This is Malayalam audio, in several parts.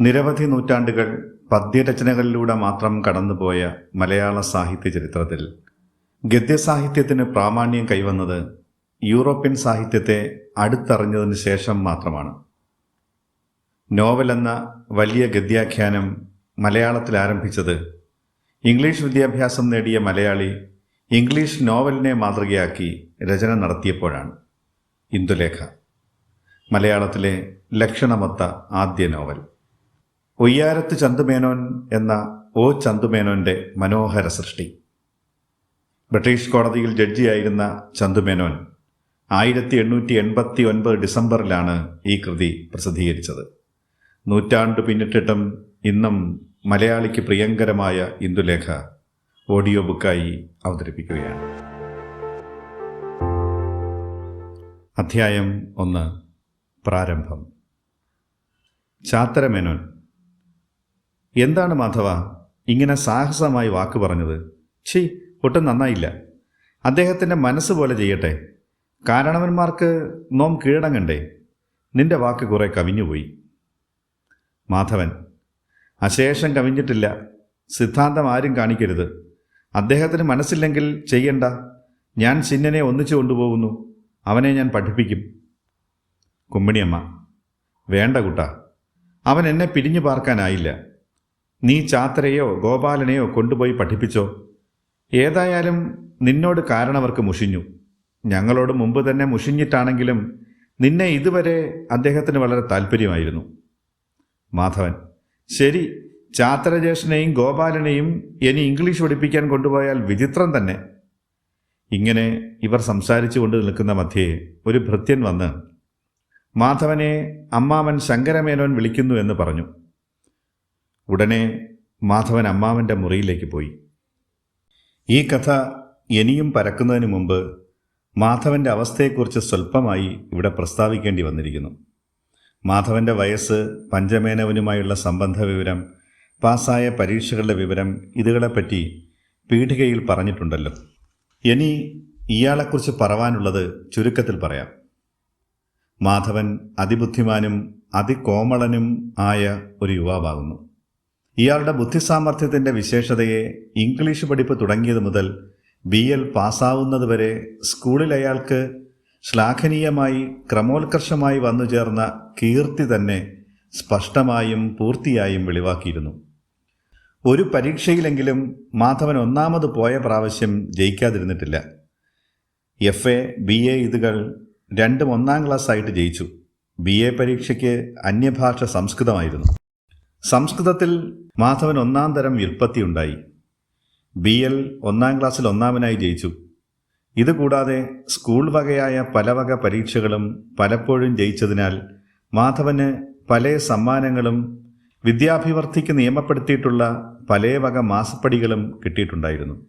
നിരവധി നൂറ്റാണ്ടുകൾ പദ്യരചനകളിലൂടെ മാത്രം കടന്നുപോയ മലയാള സാഹിത്യ ചരിത്രത്തിൽ ഗദ്യസാഹിത്യത്തിന് പ്രാമാണ്യം കൈവന്നത് യൂറോപ്യൻ സാഹിത്യത്തെ അടുത്തറിഞ്ഞതിന് ശേഷം മാത്രമാണ്. നോവൽ എന്ന വലിയ ഗദ്യാഖ്യാനം മലയാളത്തിൽ ആരംഭിച്ചത് ഇംഗ്ലീഷ് വിദ്യാഭ്യാസം നേടിയ മലയാളി ഇംഗ്ലീഷ് നോവലിനെ മാതൃകയാക്കി രചന നടത്തിയപ്പോഴാണ്. ഇന്ദുലേഖ. മലയാളത്തിലെ ലക്ഷണമൊത്ത ആദ്യ നോവൽ. ഒയ്യാരത്ത് ചന്തുമേനോൻ എന്ന ഒ ചന്തുമേനോന്റെ മനോഹര സൃഷ്ടി. ബ്രിട്ടീഷ് കോടതിയിൽ ജഡ്ജിയായിരുന്ന ചന്തുമേനോൻ ആയിരത്തി എണ്ണൂറ്റി എൺപത്തി ഒൻപത് ഡിസംബറിലാണ് ഈ കൃതി പ്രസിദ്ധീകരിച്ചത്. നൂറ്റാണ്ട് പിന്നിട്ടിട്ടും ഇന്നും മലയാളിക്ക് പ്രിയങ്കരമായ ഇന്ദുലേഖ ഓഡിയോ ബുക്കായി അവതരിപ്പിക്കുകയാണ്. അധ്യായം ഒന്ന്. പ്രാരംഭം. ചാത്തരമേനോൻ എന്താണ് മാധവ ഇങ്ങനെ സാഹസമായി വാക്ക് പറഞ്ഞത്? ഛീ ഒട്ടും നന്നായില്ല. അദ്ദേഹത്തിന്റെ മനസ്സ് പോലെ ചെയ്യട്ടെ. കാരണവന്മാർക്ക് നോം കീഴടങ്ങണ്ടേ. നിന്റെ വാക്ക് കുറെ കവിഞ്ഞുപോയി. മാധവൻ അശേഷം കവിഞ്ഞിട്ടില്ല. സിദ്ധാന്തം ആരും കാണിക്കരുത്. അദ്ദേഹത്തിന് മനസ്സില്ലെങ്കിൽ ചെയ്യണ്ട. ഞാൻ ചിന്നനെ ഒന്നിച്ചു കൊണ്ടുപോകുന്നു. അവനെ ഞാൻ പഠിപ്പിക്കും. കുമ്മിണിയമ്മ വേണ്ട കുട്ട അവൻ എന്നെ പിരിഞ്ഞു പാർക്കാനായില്ല. നീ ചാത്തരയോ ഗോപാലനെയോ കൊണ്ടുപോയി പഠിപ്പിച്ചോ? ഏതായാലും നിന്നോട് കാരണവർക്ക് മുഷിഞ്ഞു. ഞങ്ങളോട് മുമ്പ് തന്നെ മുഷിഞ്ഞിട്ടാണെങ്കിലും നിന്നെ ഇതുവരെ അദ്ദേഹത്തിന് വളരെ താല്പര്യമായിരുന്നു. മാധവൻ ശരി ചാത്തരജേഷനെയും ഗോപാലനെയും ഇനി ഇംഗ്ലീഷ് പഠിപ്പിക്കാൻ കൊണ്ടുപോയാൽ വിചിത്രം തന്നെ. ഇങ്ങനെ ഇവർ സംസാരിച്ചു കൊണ്ട് നിൽക്കുന്ന മധ്യേ ഒരു ഭൃത്യൻ വന്ന് മാധവനെ അമ്മാവൻ ശങ്കരമേനോൻ വിളിക്കുന്നു എന്ന് പറഞ്ഞു. ഉടനെ മാധവൻ അമ്മാവന്റെ മുറിയിലേക്ക് പോയി. ഈ കഥ ഇനിയും പരക്കുന്നതിന് മുമ്പ് മാധവന്റെ അവസ്ഥയെക്കുറിച്ച് സ്വല്പമായി ഇവിടെ പ്രസ്താവിക്കേണ്ടി വന്നിരിക്കുന്നു. മാധവന്റെ വയസ്സ് പഞ്ചമേനവനുമായുള്ള സംബന്ധ വിവരം പാസ്സായ പരീക്ഷകളുടെ വിവരം ഇതുകളെപ്പറ്റി പീഠികയിൽ പറഞ്ഞിട്ടുണ്ടല്ലോ. ഇനി ഇയാളെക്കുറിച്ച് പറവാനുള്ളത് ചുരുക്കത്തിൽ പറയാം. മാധവൻ അതിബുദ്ധിമാനും അതികോമളനും ആയ ഒരു യുവാവാകുന്നു. ഇയാളുടെ ബുദ്ധിസാമർഥ്യത്തിന്റെ വിശേഷതയെ ഇംഗ്ലീഷ് പഠിപ്പ് തുടങ്ങിയത് മുതൽ ബി എൽ പാസ്സാവുന്നതുവരെ സ്കൂളിൽ അയാൾക്ക് ശ്ലാഘനീയമായി ക്രമോത്കർഷമായി വന്നു ചേർന്ന കീർത്തി തന്നെ സ്പഷ്ടമായും പൂർത്തിയായും വെളിവാക്കിയിരുന്നു. ഒരു പരീക്ഷയിലെങ്കിലും മാധവൻ ഒന്നാമത് പോയ പ്രാവശ്യം ജയിക്കാതിരുന്നിട്ടില്ല. എഫ് എ ബി എ ഇതുകൾ രണ്ടും ഒന്നാം ക്ലാസ് ആയിട്ട് ജയിച്ചു. ബി എ പരീക്ഷയ്ക്ക് അന്യഭാഷ സംസ്കൃതമായിരുന്നു. സംസ്കൃതത്തിൽ മാധവൻ ഒന്നാം തരം വ്യുൽപ്പത്തി ഉണ്ടായി. ബി എൽ ഒന്നാം ക്ലാസ്സിൽ ഒന്നാമനായി ജയിച്ചു. ഇതുകൂടാതെ സ്കൂൾ വകയായ പല വക പരീക്ഷകളും പലപ്പോഴും ജയിച്ചതിനാൽ മാധവന് പല സമ്മാനങ്ങളും വിദ്യാഭിവർദ്ധിക്ക് നിയമപ്പെടുത്തിയിട്ടുള്ള പല വക മാസപ്പടികളും കിട്ടിയിട്ടുണ്ടായിരുന്നു.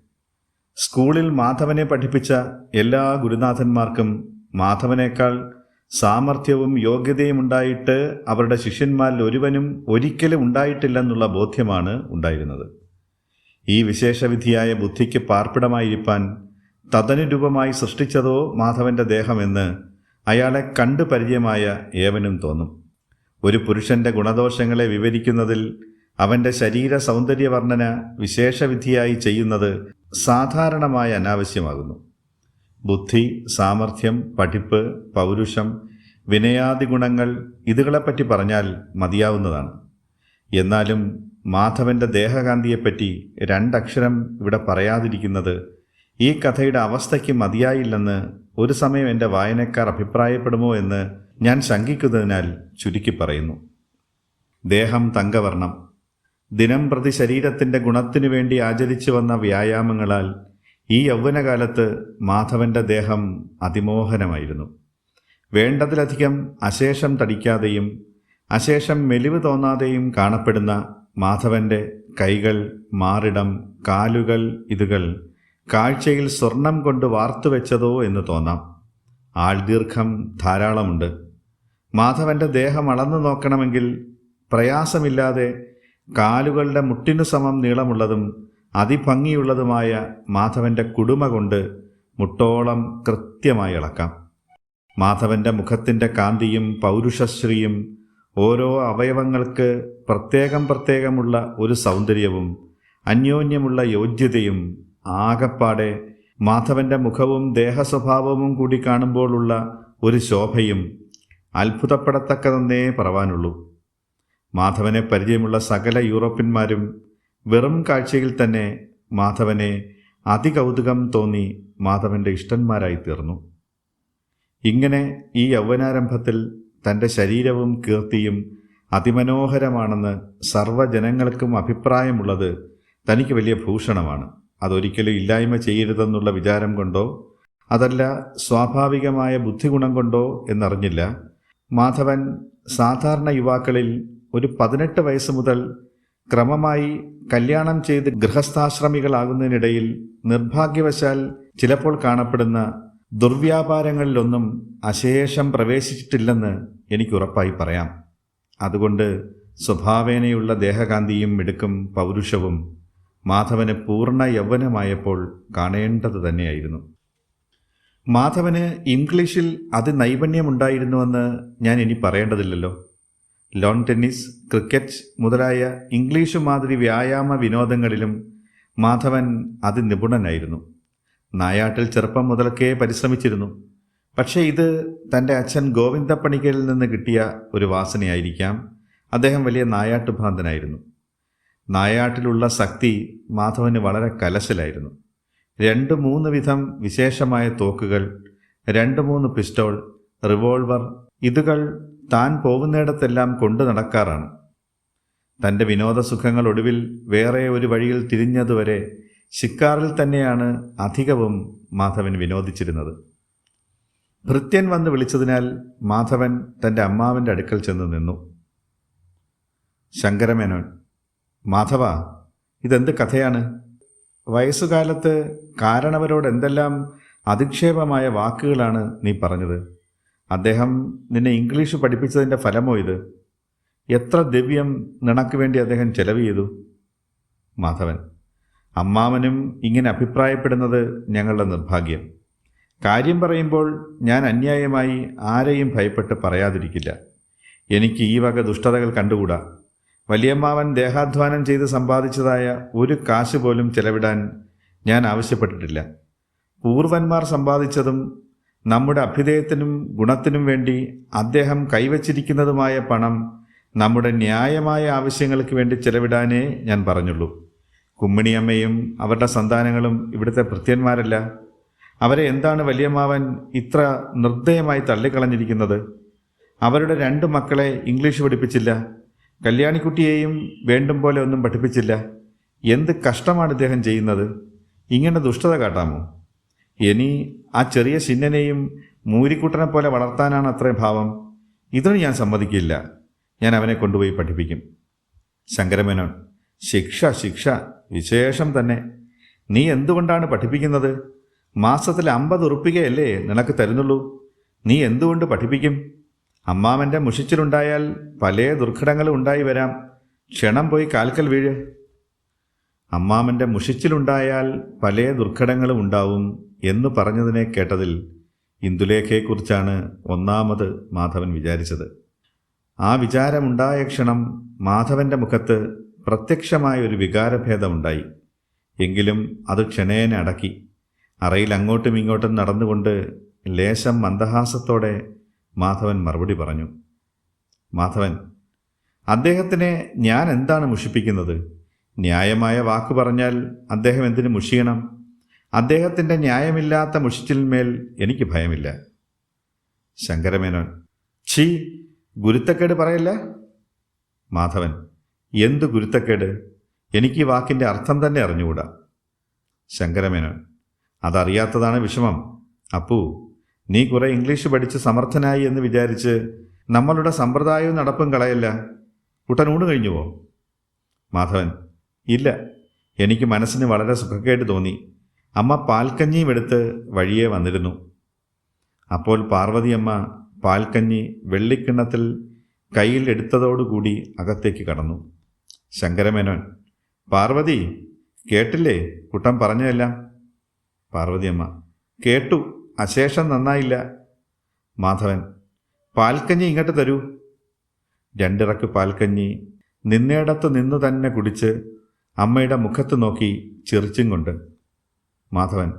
സ്കൂളിൽ മാധവനെ പഠിപ്പിച്ച എല്ലാ ഗുരുനാഥന്മാർക്കും മാധവനേക്കാൾ സാമർഥ്യവും യോഗ്യതയും ഉണ്ടായിട്ട് അവരുടെ ശിഷ്യന്മാരിൽ ഒരുവനും ഒരിക്കലും ഉണ്ടായിട്ടില്ലെന്നുള്ള ബോധ്യമാണ് ഉണ്ടായിരുന്നത്. ഈ വിശേഷവിധിയായ ബുദ്ധിക്ക് പാർപ്പിടമായിരിക്കാൻ തദനുരൂപമായി സൃഷ്ടിച്ചതോ മാധവന്റെ ദേഹമെന്ന് അയാളെ കണ്ടു പരിചയമായ ഏവനും തോന്നും. ഒരു പുരുഷന്റെ ഗുണദോഷങ്ങളെ വിവരിക്കുന്നതിൽ അവന്റെ ശരീര സൗന്ദര്യവർണന വിശേഷവിധിയായി ചെയ്യുന്നത് സാധാരണമായ അനാവശ്യമാകുന്നു. ബുദ്ധി സാമർഥ്യം പഠിപ്പ് പൗരുഷം വിനയാദി ഗുണങ്ങൾ ഇതുകളെപ്പറ്റി പറഞ്ഞാൽ മതിയാവുന്നതാണ്. എന്നാലും മാധവന്റെ ദേഹകാന്തിയെപ്പറ്റി രണ്ടക്ഷരം ഇവിടെ പറയാതിരിക്കുന്നത് ഈ കഥയുടെ അവസ്ഥയ്ക്ക് മതിയായില്ലെന്ന് ഒരു സമയം എന്റെ വായനക്കാർ അഭിപ്രായപ്പെടുമോ എന്ന് ഞാൻ ശങ്കിക്കുന്നതിനാൽ ചുരുക്കി പറയുന്നു. ദേഹം തങ്കവർണം ദിനം പ്രതി ശരീരത്തിന്റെ ഗുണത്തിനു വേണ്ടി ആചരിച്ചു വന്ന വ്യായാമങ്ങളാൽ ഈ യൗവനകാലത്ത് മാധവന്റെ ദേഹം അതിമോഹനമായിരുന്നു. വേണ്ടതിലധികം അശേഷം തടിക്കാതെയും അശേഷം മെലിവ് തോന്നാതെയും കാണപ്പെടുന്ന മാധവന്റെ കൈകൾ മാറിടം കാലുകൾ ഇതുകൾ കാഴ്ചയിൽ സ്വർണം കൊണ്ട് വാർത്തു വെച്ചതോ എന്ന് തോന്നാം. ആൾദീർഘം ധാരാളമുണ്ട്. മാധവന്റെ ദേഹം അളന്നു നോക്കണമെങ്കിൽ പ്രയാസമില്ലാതെ കാലുകളുടെ മുട്ടിനു സമം നീളമുള്ളതും അതിഭംഗിയുള്ളതുമായ മാധവന്റെ കുടുമ കൊണ്ട് മുട്ടോളം കൃത്യമായി ഇളക്കാം മാധവന്റെ മുഖത്തിന്റെ കാന്തിയും പൗരുഷശ്രീയും ഓരോ അവയവങ്ങൾക്ക് പ്രത്യേകം പ്രത്യേകമുള്ള ഒരു സൗന്ദര്യവും അന്യോന്യമുള്ള യോഗ്യതയും ആകപ്പാടെ മാധവന്റെ മുഖവും ദേഹസ്വഭാവവും കൂടി കാണുമ്പോഴുള്ള ഒരു ശോഭയും അത്ഭുതപ്പെടത്തക്കതെന്നേ പറവാനുള്ളൂ. മാധവനെ പരിചയമുള്ള സകല യൂറോപ്യന്മാരും വെറും കാഴ്ചയിൽ തന്നെ മാധവനെ അതികൗതുകം തോന്നി മാധവന്റെ ഇഷ്ടന്മാരായി തീർന്നു. ഇങ്ങനെ ഈ യൗവനാരംഭത്തിൽ തന്റെ ശരീരവും കീർത്തിയും അതിമനോഹരമാണെന്ന് സർവജനങ്ങൾക്കും അഭിപ്രായമുള്ളത് തനിക്ക് വലിയ ഭൂഷണമാണ്. അതൊരിക്കലും ഇല്ലായ്മ ചെയ്യരുതെന്നുള്ള വിചാരം കൊണ്ടോ അതല്ല സ്വാഭാവികമായ ബുദ്ധിഗുണം കൊണ്ടോ എന്നറിഞ്ഞില്ല. മാധവൻ സാധാരണ യുവാക്കളിൽ ഒരു പതിനെട്ട് വയസ്സ് മുതൽ ക്രമമായി കല്യാണം ചെയ്ത് ഗൃഹസ്ഥാശ്രമികളാകുന്നതിനിടയിൽ നിർഭാഗ്യവശാൽ ചിലപ്പോൾ കാണപ്പെടുന്ന ദുർവ്യാപാരങ്ങളിലൊന്നും അശേഷം പ്രവേശിച്ചിട്ടില്ലെന്ന് എനിക്ക് ഉറപ്പായി പറയാം. അതുകൊണ്ട് സ്വഭാവേനയുള്ള ദേഹകാന്തിയും മിടുക്കും പൗരുഷവും മാധവന് പൂർണ യൗവനമായപ്പോൾ കാണേണ്ടത് തന്നെയായിരുന്നു. മാധവന് ഇംഗ്ലീഷിൽ അതിനൈപുണ്യമുണ്ടായിരുന്നുവെന്ന് ഞാൻ ഇനി പറയേണ്ടതില്ലല്ലോ. ലോൺ ടെന്നീസ് ക്രിക്കറ്റ് മുതലായ ഇംഗ്ലീഷ് മാതിരി വ്യായാമ വിനോദങ്ങളിലും മാധവൻ അതിനിപുണനായിരുന്നു നായാട്ടിൽ ചെറുപ്പം മുതൽക്കേ പരിശ്രമിച്ചിരുന്നു. പക്ഷേ ഇത് തന്റെ അച്ഛൻ ഗോവിന്ദപ്പണിക്കരിൽ നിന്ന് കിട്ടിയ ഒരു വാസനയായിരിക്കാം. അദ്ദേഹം വലിയ നായാട്ടുഭ്രാന്തനായിരുന്നു നായാട്ടിലുള്ള ശക്തി മാധവന് വളരെ കലശലായിരുന്നു. രണ്ട് മൂന്ന് വിധം വിശേഷമായ തോക്കുകൾ രണ്ട് മൂന്ന് പിസ്റ്റോൾ റിവോൾവർ ഇതുകൾ താൻ പോകുന്നിടത്തെല്ലാം കൊണ്ടു നടക്കാറാണ്. തന്റെ വിനോദസുഖങ്ങൾ ഒടുവിൽ വേറെ ഒരു വഴിയിൽ തിരിഞ്ഞതുവരെ ശിക്കാറിൽ തന്നെയാണ് അധികവും മാധവൻ വിനോദിച്ചിരുന്നത്. ഭൃത്യൻ വന്ന് വിളിച്ചതിനാൽ മാധവൻ തന്റെ അമ്മാവന്റെ അടുക്കൽ ചെന്ന് നിന്നു. ശങ്കരമേനോൻ മാധവ ഇതെന്ത് കഥയാണ്? വയസ്സുകാലത്ത് കാരണവരോട് എന്തെല്ലാം അധിക്ഷേപമായ വാക്കുകളാണ് നീ പറഞ്ഞത്? അദ്ദേഹം നിന്നെ ഇംഗ്ലീഷ് പഠിപ്പിച്ചതിന്റെ ഫലമോ ഇത്? എത്ര ദിവ്യം നിനക്ക് വേണ്ടി അദ്ദേഹം ചെലവ് ചെയ്തു? മാധവൻ അമ്മാവനും ഇങ്ങനെ അഭിപ്രായപ്പെടുന്നത് ഞങ്ങളുടെ നിർഭാഗ്യം. കാര്യം പറയുമ്പോൾ ഞാൻ അന്യായമായി ആരെയും ഭയപ്പെട്ട് പറയാതിരിക്കില്ല. എനിക്ക് ഈ വക ദുഷ്ടതകൾ കണ്ടുകൂടാ? വലിയമ്മാവൻ ദേഹാധ്വാനം ചെയ്ത് സമ്പാദിച്ചതായ ഒരു കാശ് പോലും ചെലവിടാൻ ഞാൻ ആവശ്യപ്പെട്ടിട്ടില്ല. പൂർവന്മാർ സമ്പാദിച്ചതും നമ്മുടെ അഭ്യുദയത്തിനും ഗുണത്തിനും വേണ്ടി അദ്ദേഹം കൈവച്ചിരിക്കുന്നതുമായ പണം നമ്മുടെ ന്യായമായ ആവശ്യങ്ങൾക്ക് വേണ്ടി ചെലവിടാനേ ഞാൻ പറഞ്ഞുള്ളൂ. കുമ്മിണിയമ്മയും അവരുടെ സന്താനങ്ങളും ഇവിടുത്തെ ഭൃത്യന്മാരല്ല. അവരെ എന്താണ് വലിയമ്മാവൻ ഇത്ര നിർദ്ദയമായി തള്ളിക്കളഞ്ഞിരിക്കുന്നത്? അവരുടെ രണ്ട് മക്കളെ ഇംഗ്ലീഷ് പഠിപ്പിച്ചില്ല. കല്യാണിക്കുട്ടിയെയും വേണ്ടും പോലെ ഒന്നും പഠിപ്പിച്ചില്ല. എന്ത് കഷ്ടമാണ് ഇദ്ദേഹം ചെയ്യുന്നത്? ഇങ്ങനെ ദുഷ്ടത കാട്ടാമോ? ഇനി ആ ചെറിയ ശിന്നനെയും മൂരിക്കുട്ടനെ പോലെ വളർത്താനാണ് അത്രയും ഭാവം. ഇതിന് ഞാൻ സമ്മതിക്കില്ല. ഞാൻ അവനെ കൊണ്ടുപോയി പഠിപ്പിക്കും. ശങ്കരമേനോൻ ശിക്ഷ ശിക്ഷ വിശേഷം തന്നെ. നീ എന്തുകൊണ്ടാണ് പഠിപ്പിക്കുന്നത്? മാസത്തിൽ അമ്പത് ഉറുപ്പികയല്ലേ നിനക്ക് തരുന്നുള്ളൂ. നീ എന്തുകൊണ്ട് പഠിപ്പിക്കും? അമ്മാവന്റെ മുഷിച്ചിലുണ്ടായാൽ പല ദുർഘടങ്ങളും ഉണ്ടായി വരാം. ക്ഷണം പോയി കാൽക്കൽ വീഴ്. അമ്മാമന്റെ മുഷിച്ചിലുണ്ടായാൽ പല ദുർഘടങ്ങളും ഉണ്ടാവും എന്ന് പറഞ്ഞതിനെ കേട്ടതിൽ ഇന്ദുലേഖയെക്കുറിച്ചാണ് ഒന്നാമത് മാധവൻ വിചാരിച്ചത്. ആ വിചാരമുണ്ടായ ക്ഷണം മാധവന്റെ മുഖത്ത് പ്രത്യക്ഷമായ ഒരു വികാരഭേദമുണ്ടായി. എങ്കിലും അത് ക്ഷണേനെ അടക്കി. അറയിൽ അങ്ങോട്ടും ഇങ്ങോട്ടും നടന്നുകൊണ്ട് ലേശം മന്ദഹാസത്തോടെ മാധവൻ മറുപടി പറഞ്ഞു. മാധവൻ അദ്ദേഹത്തിനെ ഞാൻ എന്താണ് മുഷിപ്പിക്കുന്നത്? ന്യായമായ വാക്ക് പറഞ്ഞാൽ അദ്ദേഹം എന്തിനു മുഷിയണം? അദ്ദേഹത്തിന്റെ ന്യായമില്ലാത്ത മുഷിച്ചിലിന്മേൽ എനിക്ക് ഭയമില്ല. ശങ്കരമേനോൻ ഛീ ഗുരുത്തക്കേട് പറയല്ല? മാധവൻ എന്ത് ഗുരുത്തക്കേട്? എനിക്ക് ഈ വാക്കിന്റെ അർത്ഥം തന്നെ അറിഞ്ഞുകൂടാ. ശങ്കരമേനോൻ അതറിയാത്തതാണ് വിഷമം. അപ്പു നീ കുറെ ഇംഗ്ലീഷ് പഠിച്ച് സമർത്ഥനായി എന്ന് വിചാരിച്ച് നമ്മളുടെ സമ്പ്രദായവും നടപ്പും കളയല്ല. കുട്ടൻ ഊണ് കഴിഞ്ഞുവോ? മാധവൻ ഇല്ല. എനിക്ക് മനസ്സിന് വളരെ സുഖക്കേട്ട് തോന്നി. അമ്മ പാൽക്കഞ്ഞിയും എടുത്ത് വഴിയെ വന്നിരുന്നു. അപ്പോൾ പാർവതിയമ്മ പാൽക്കഞ്ഞി വെള്ളിക്കിണ്ണത്തിൽ കയ്യിൽ എടുത്തതോടുകൂടി അകത്തേക്ക് കടന്നു. ശങ്കരമേനോൻ പാർവതി കേട്ടില്ലേ? കുട്ടൻ പറഞ്ഞതെല്ലാം. പാർവതിയമ്മ കേട്ടു. അശേഷം നന്നായില്ല. മാധവൻ പാൽക്കഞ്ഞി ഇങ്ങോട്ട് തരൂ. രണ്ടിറക്ക് പാൽക്കഞ്ഞി നിന്നേടത്ത് നിന്നു തന്നെ കുടിച്ച് അമ്മയുടെ മുഖത്ത് നോക്കി ചിറിച്ചും കൊണ്ട്. മാധവൻ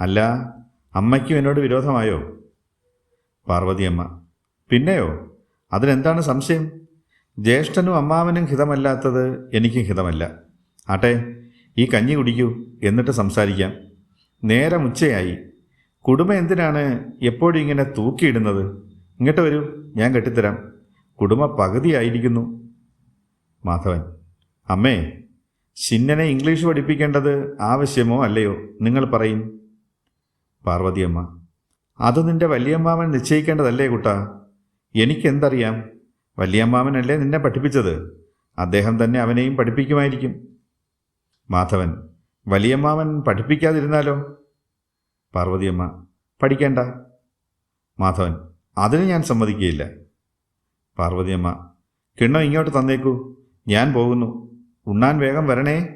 അല്ല അമ്മയ്ക്കും എന്നോട് വിരോധമായോ? പാർവതിയമ്മ പിന്നെയോ? അതിനെന്താണ് സംശയം? ജ്യേഷ്ഠനും അമ്മാവനും ഹിതമല്ലാത്തത് എനിക്കും ഹിതമല്ല. ആട്ടെ ഈ കഞ്ഞി കുടിക്കൂ എന്നിട്ട് സംസാരിക്കാം. നേരം ഉച്ചയായി. കുടുംബ എന്തിനാണ് എപ്പോഴും ഇങ്ങനെ തൂക്കിയിടുന്നത്? ഇങ്ങോട്ട് വരൂ ഞാൻ കെട്ടിത്തരാം. കുടുംബ പകുതിയായിരിക്കുന്നു. മാധവൻ അമ്മേ ശിന്നനെ ഇംഗ്ലീഷ് പഠിപ്പിക്കേണ്ടത് ആവശ്യമോ അല്ലയോ? നിങ്ങൾ പറയും. പാർവതിയമ്മ അത് നിന്റെ വല്യമ്മാവൻ നിശ്ചയിക്കേണ്ടതല്ലേ കുട്ടാ? എനിക്കെന്തറിയാം? വലിയമ്മാവനല്ലേ നിന്നെ പഠിപ്പിച്ചത്. അദ്ദേഹം തന്നെ അവനെയും പഠിപ്പിക്കുമായിരിക്കും. മാധവൻ വലിയമ്മാവൻ പഠിപ്പിക്കാതിരുന്നാലോ? പാർവതിയമ്മ പഠിക്കേണ്ട. മാധവൻ അതിന് ഞാൻ സമ്മതിക്കുകയില്ല. പാർവതിയമ്മ കിണ്ണം ഇങ്ങോട്ട് തന്നേക്കൂ. ഞാൻ പോകുന്നു. ഉണ്ണാൻ വേഗം വരണേ.